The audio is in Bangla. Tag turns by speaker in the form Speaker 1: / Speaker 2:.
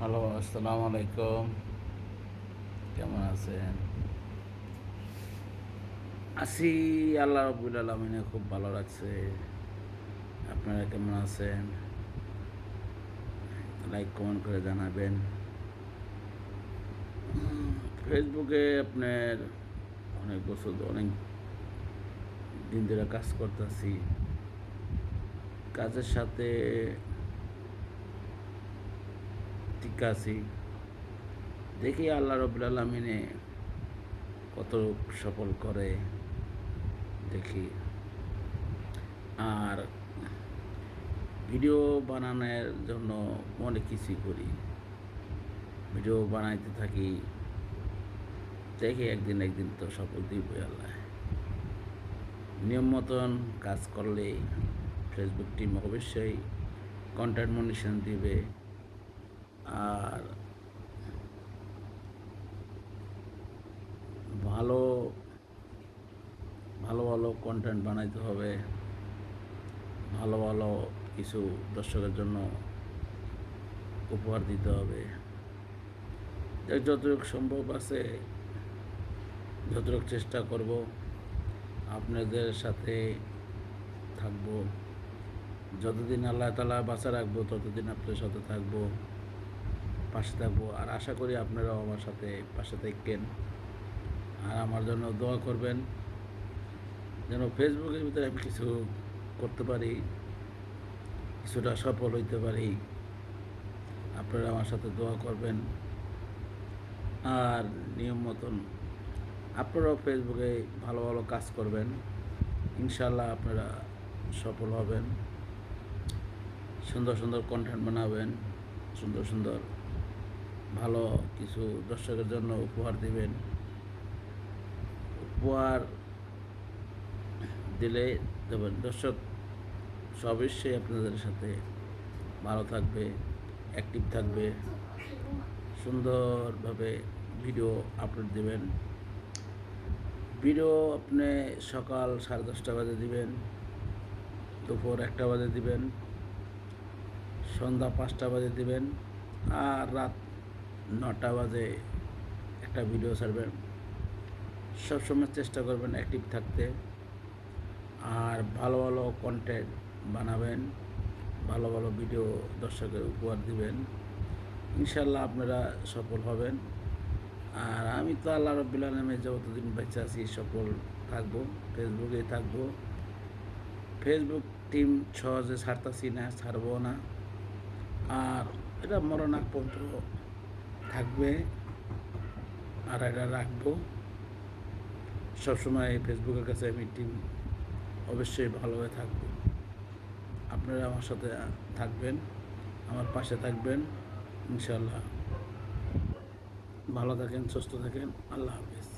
Speaker 1: হ্যালো আসসালামু আলাইকুম কেমন আছেন আছি আল্লাহ রবুল আলমিনে খুব ভালো লাগছে আপনারা কেমন আছেন লাইক কমেন্ট করে জানাবেন ফেসবুকে আপনার অনেক বছর অনেক দিন ধরে কাজ করতেছি কাজের সাথে ঠিক আছি। দেখি আল্লাহ রবুল আলমিনে কত সফল করে। দেখি। আর ভিডিও বানানোর জন্য অনেক কিছুই করি। ভিডিও বানাইতে থাকি। দেখি একদিন একদিন তো সফল দিবই আল্লাহ। নিয়ম মতন কাজ করলে ফেসবুক টিম অবশ্যই কন্টেন্ট মনিশন দিবে। আর ভালো ভালো ভালো কন্টেন্ট বানাইতে হবে। ভালো ভালো কিছু দর্শকের জন্য উপহার দিতে হবে। যতটুকু সম্ভব আছে, যতটুকু চেষ্টা করব, আপনাদের সাথে থাকব। যতদিন আল্লাহ তালা বাঁচা রাখব, ততদিন আপনাদের সাথে থাকব। পাশে থাকব। আর আশা করি আপনারাও আমার সাথে পাশে থাকেন আর আমার জন্য দোয়া করবেন। যেন ফেসবুকের ভিতরে আমি কিছু করতে পারি, কিছুটা সফল হইতে পারি। আপনারা আমার সাথে দোয়া করবেন। আর নিয়ম মতন আপনারাও ফেসবুকে ভালো ভালো কাজ করবেন। ইনশাল্লাহ আপনারা সফল হবেন। সুন্দর সুন্দর কন্টেন্ট বানাবেন। সুন্দর সুন্দর ভালো কিছু দর্শকের জন্য উপহার দিবেন। উপহার দিলে দেবেন। দর্শক অবশ্যই আপনাদের সাথে ভালো থাকবে অ্যাক্টিভ থাকবে। সুন্দরভাবে ভিডিও আপলোড দেবেন। ভিডিও আপনি সকাল সাড়ে দশটা বাজে দিবেন, দুপুর একটা বাজে দিবেন, সন্ধ্যা পাঁচটা বাজে দিবেন, আর রাত নটা বাজে একটা ভিডিও ছাড়বেন। সবসময় চেষ্টা করবেন অ্যাক্টিভ থাকতে। আর ভালো ভালো কন্টেন্ট বানাবেন। ভালো ভালো ভিডিও দর্শকের উপহার দিবেন। ইনশাল্লাহ আপনারা সফল হবেন। আর আমি তো আল্লাহ রব্বুল আলমে যতদিন বেঁচে আছি সফল থাকব ফেসবুকে থাকব। ফেসবুক টিম সহজে ছাড়তাছি না, ছাড়বো না। আর এটা মরণাক পত্র থাকবে আর এটা রাখব। সবসময় ফেসবুকের কাছে আমি টিম অবশ্যই ভালোভাবে থাকব। আপনারা আমার সাথে থাকবেন, আমার পাশে থাকবেন। ইনশাল্লাহ ভালো থাকেন, সুস্থ থাকেন। আল্লাহ হাফিজ।